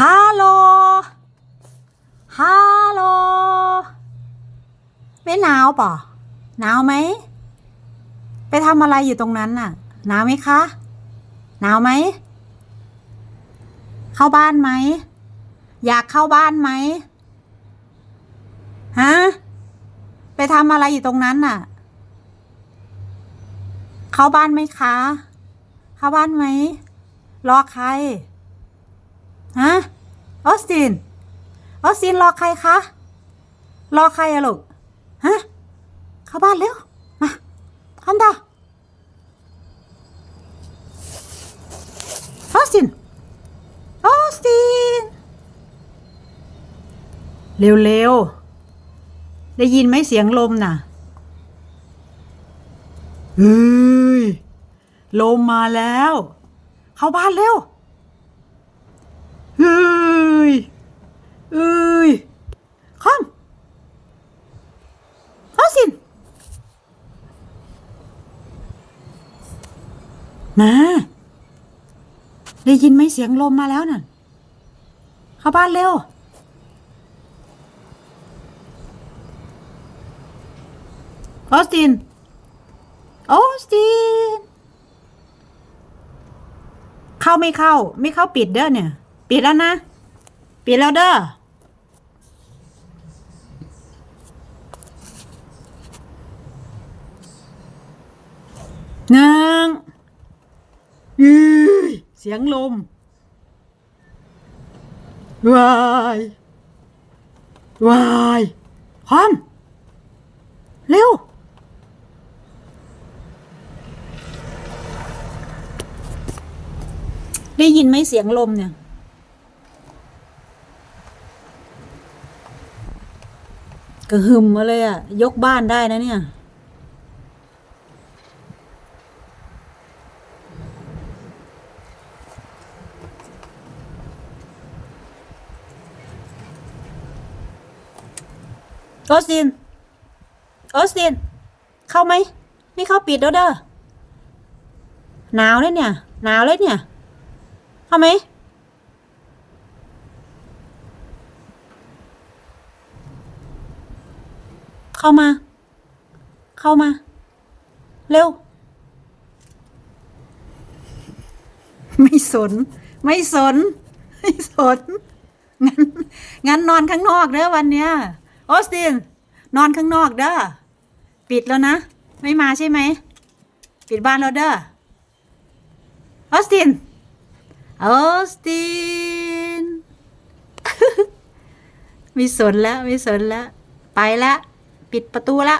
ฮัลโหล ฮัลโหล ไม่หนาวป่ะหนาวไหม ไปทำอะไรอยู่ตรงนั้นน่ะ หนาวไหมคะ หนาวไหม เข้าบ้านไหม อยากเข้าบ้านไหม ฮะ ไปทำอะไรอยู่ตรงนั้นน่ะ เข้าบ้านไหมคะ เข้าบ้านไหม รอใคร ฮะ ออสติน ออสตินรอใครคะ รอใครอะลูก ฮะ เข้าบ้านเร็ว มาคำดาออสติน ออสติน เร็วๆ ได้ยินไหมเสียงลมน่ะเฮ้ย ลมมาแล้ว เข้าบ้านเร็ว เฮ้ย เอ้ยคอมข้าสินมา ได้ยินไหมเสียงลมมาแล้วน่ะเข้าบ้านเร็ว ออสติน ออสติน เข้าไม่เข้า ไม่เข้าปิดเด้อเนี่ย ปิดแล้วนะ ปิดแล้วเด้อ หนึ่งยืย เสียงลมวายวายพร้อมเร็วได้ยินไหมเสียงลมเนี่ย กระหึ่มมาเลยอะยกบ้านได้นะเนี่ย ออสตินออสติน เข้าไหม ไม่เข้าปิดแล้วเด้อ หนาวเลยเนี่ย หนาวเลยเนี่ย เข้าไหม เข้ามา เข้ามา เร็ว ไม่สน ไม่สน ไม่สน งั้น งั้นนอนข้างนอกเด้อวันเนี้ย ออสติน นอนข้างนอกเด้อ ปิดแล้วนะ ไม่มาใช่ไหม ปิดบ้านแล้วเด้อ ออสติน ออสตินไม่สนแล้วไม่สนแล้ว ไปละ ปิดประตูละ